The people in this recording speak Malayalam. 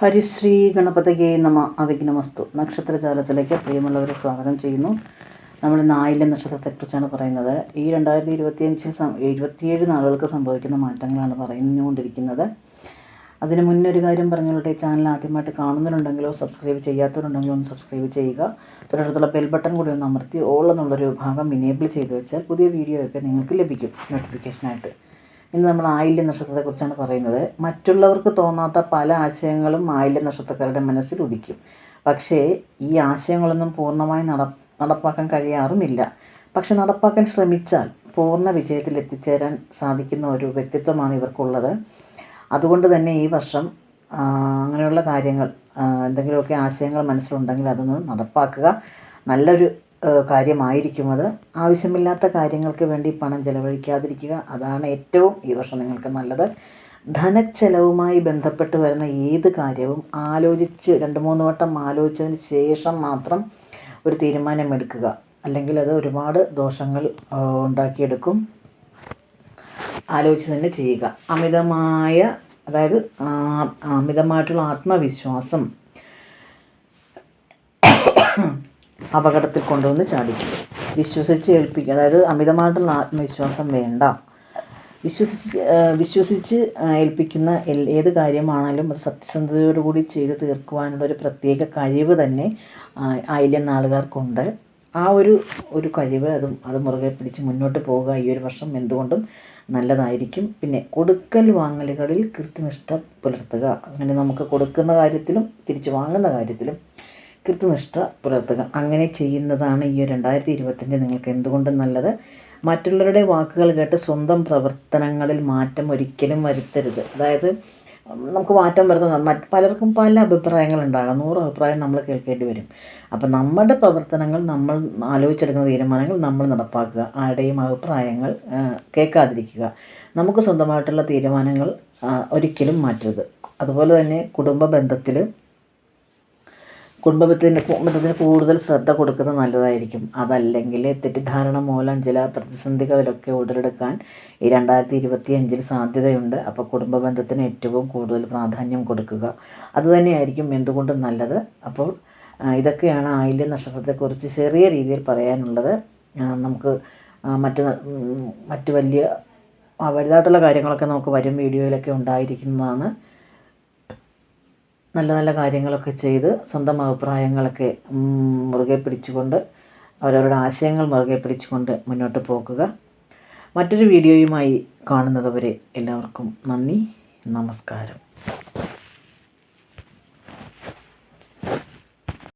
ഹരിശ്രീ ഗണപതയെ നമ അവിഘ്നമസ്തു. നക്ഷത്രജാലത്തിലേക്ക് പ്രിയമുള്ളവരെ സ്വാഗതം ചെയ്യുന്നു. നമ്മൾ നായിലെ നക്ഷത്രത്തെക്കുറിച്ചാണ് പറയുന്നത്. ഈ രണ്ടായിരത്തി ഇരുപത്തിയഞ്ചിൽ ഇരുപത്തിയേഴ് നാളുകൾക്ക് സംഭവിക്കുന്ന മാറ്റങ്ങളാണ് പറഞ്ഞുകൊണ്ടിരിക്കുന്നത് അതിന് മുന്നേ ഒരു കാര്യം ഈ ചാനൽ ആദ്യമായിട്ട് കാണുന്നവരുണ്ടെങ്കിലോ സബ്സ്ക്രൈബ് ചെയ്യാത്തവരുണ്ടെങ്കിലോ ഒന്ന് സബ്സ്ക്രൈബ് ചെയ്യുക. തൊട്ടടുത്തുള്ള ബെൽ ബട്ടൺ കൂടി ഒന്ന് അമർത്തി ഓൾ എന്നുള്ളൊരു ഭാഗം ഇനേബിൾ ചെയ്ത് വെച്ചാൽ പുതിയ വീഡിയോ ഒക്കെ നിങ്ങൾക്ക് ലഭിക്കും നോട്ടിഫിക്കേഷനായിട്ട് ഇന്ന് നമ്മൾ ആയില്യ നക്ഷത്രത്തെക്കുറിച്ചാണ് പറയുന്നത്. മറ്റുള്ളവർക്ക് തോന്നാത്ത പല ആശയങ്ങളും ആയില്യ നക്ഷത്രക്കാരുടെ മനസ്സിൽ ഉദിക്കും. പക്ഷേ ഈ ആശയങ്ങളൊന്നും പൂർണമായി നട നടപ്പാക്കാൻ കഴിയാറുമില്ല. പക്ഷെ നടപ്പാക്കാൻ ശ്രമിച്ചാൽ പൂർണ വിജയത്തിൽ എത്തിച്ചേരാൻ സാധിക്കുന്ന ഒരു വ്യക്തിത്വമാണ് ഇവർക്കുള്ളത്. അതുകൊണ്ട് തന്നെ ഈ വർഷം അങ്ങനെയുള്ള കാര്യങ്ങൾ എന്തെങ്കിലുമൊക്കെ ആശയങ്ങൾ മനസ്സിലുണ്ടെങ്കിൽ അതൊന്ന് നടപ്പാക്കുക. നല്ലൊരു കാര്യമായിരിക്കും അത് ആവശ്യമില്ലാത്ത കാര്യങ്ങൾക്ക് വേണ്ടി പണം ചിലവഴിക്കാതിരിക്കുക അതാണ് ഏറ്റവും ഈ വർഷം നിങ്ങൾക്ക് നല്ലത്. ധനച്ചെലവുമായി ബന്ധപ്പെട്ട് വരുന്ന ഏത് കാര്യവും ആലോചിച്ച് രണ്ട് മൂന്ന് വട്ടം ആലോചിച്ചതിന് ശേഷം മാത്രം ഒരു തീരുമാനമെടുക്കുക. അല്ലെങ്കിൽ അത് ഒരുപാട് ദോഷങ്ങൾ ഉണ്ടാക്കിയെടുക്കും. ആലോചിച്ച് തന്നെ ചെയ്യുക. അമിതമായ അതായത് അമിതമായിട്ടുള്ള ആത്മവിശ്വാസം അപകടത്തിൽ കൊണ്ടുവന്ന് ചാടിക്കും. വിശ്വസിച്ച് ഏൽപ്പിക്കുക അതായത് അമിതമായിട്ടുള്ള ആത്മവിശ്വാസം വേണ്ട. വിശ്വസിച്ച് വിശ്വസിച്ച് ഏൽപ്പിക്കുന്ന ഏത് കാര്യമാണെങ്കിലും ഒരു സത്യസന്ധതയോടുകൂടി ചെയ്ത് തീർക്കുവാനുള്ള ഒരു പ്രത്യേക കഴിവ് തന്നെ ആയില്യം നാളുകാർക്കുണ്ട്. ആ ഒരു ഒരു കഴിവ് അതും അത് മുറുകെ പിടിച്ച് മുന്നോട്ട് പോവുക ഈ ഒരു വർഷം എന്തുകൊണ്ടും നല്ലതായിരിക്കും. പിന്നെ കൊടുക്കൽ വാങ്ങലുകളിൽ കൃത്യനിഷ്ഠ പുലർത്തുക. അങ്ങനെ നമുക്ക് കൊടുക്കുന്ന കാര്യത്തിലും തിരിച്ച് വാങ്ങുന്ന കാര്യത്തിലും കൃത്യനിഷ്ഠ പുലർത്തുക അങ്ങനെ ചെയ്യുന്നതാണ് ഈ രണ്ടായിരത്തി ഇരുപത്തഞ്ച് നിങ്ങൾക്ക് എന്തുകൊണ്ടും നല്ലത്? മറ്റുള്ളവരുടെ വാക്കുകൾ കേട്ട് സ്വന്തം പ്രവർത്തനങ്ങളിൽ മാറ്റം ഒരിക്കലും വരുത്തരുത്. അതായത് നമുക്ക് മാറ്റം വരുത്തുന്ന മറ്റ് പലർക്കും പല അഭിപ്രായങ്ങളുണ്ടാകാം. നൂറ് അഭിപ്രായം നമ്മൾ കേൾക്കേണ്ടി വരും. അപ്പം നമ്മുടെ പ്രവർത്തനങ്ങൾ നമ്മൾ ആലോചിച്ചെടുക്കുന്ന തീരുമാനങ്ങൾ നമ്മൾ നടപ്പാക്കുക. ആരുടെയും അഭിപ്രായങ്ങൾ കേൾക്കാതിരിക്കുക. നമുക്ക് സ്വന്തമായിട്ടുള്ള തീരുമാനങ്ങൾ ഒരിക്കലും മാറ്റരുത്. അതുപോലെ തന്നെ കുടുംബ ബന്ധത്തിൽ കുടുംബത്തിന് കുടുംബത്തിന് കൂടുതൽ ശ്രദ്ധ കൊടുക്കുന്നത് നല്ലതായിരിക്കും. അതല്ലെങ്കിൽ തെറ്റിദ്ധാരണ മൂലം ചില പ്രതിസന്ധികളിലൊക്കെ ഉടലെടുക്കാൻ ഈ രണ്ടായിരത്തി ഇരുപത്തി അഞ്ചിൽ സാധ്യതയുണ്ട്. അപ്പോൾ കുടുംബ ബന്ധത്തിന് ഏറ്റവും കൂടുതൽ പ്രാധാന്യം കൊടുക്കുക. അതുതന്നെയായിരിക്കും എന്തുകൊണ്ടും നല്ലത്. അപ്പോൾ ഇതൊക്കെയാണ് ആയില്യ നക്ഷത്രത്തെക്കുറിച്ച് ചെറിയ രീതിയിൽ പറയാനുള്ളത്. നമുക്ക് മറ്റ് മറ്റ് വലിയ വലുതായിട്ടുള്ള കാര്യങ്ങളൊക്കെ നമുക്ക് വരും വീഡിയോയിലൊക്കെ ഉണ്ടായിരിക്കുന്നതാണ്. നല്ല നല്ല കാര്യങ്ങളൊക്കെ ചെയ്ത് സ്വന്തം അഭിപ്രായങ്ങളൊക്കെ മുറുകെ പിടിച്ചുകൊണ്ട് അവരവരുടെ ആശയങ്ങൾ മുറുകെ പിടിച്ചുകൊണ്ട് മുന്നോട്ട് പോകുക മറ്റൊരു വീഡിയോയുമായി കാണുന്നതുവരെ എല്ലാവർക്കും നന്ദി. നമസ്കാരം.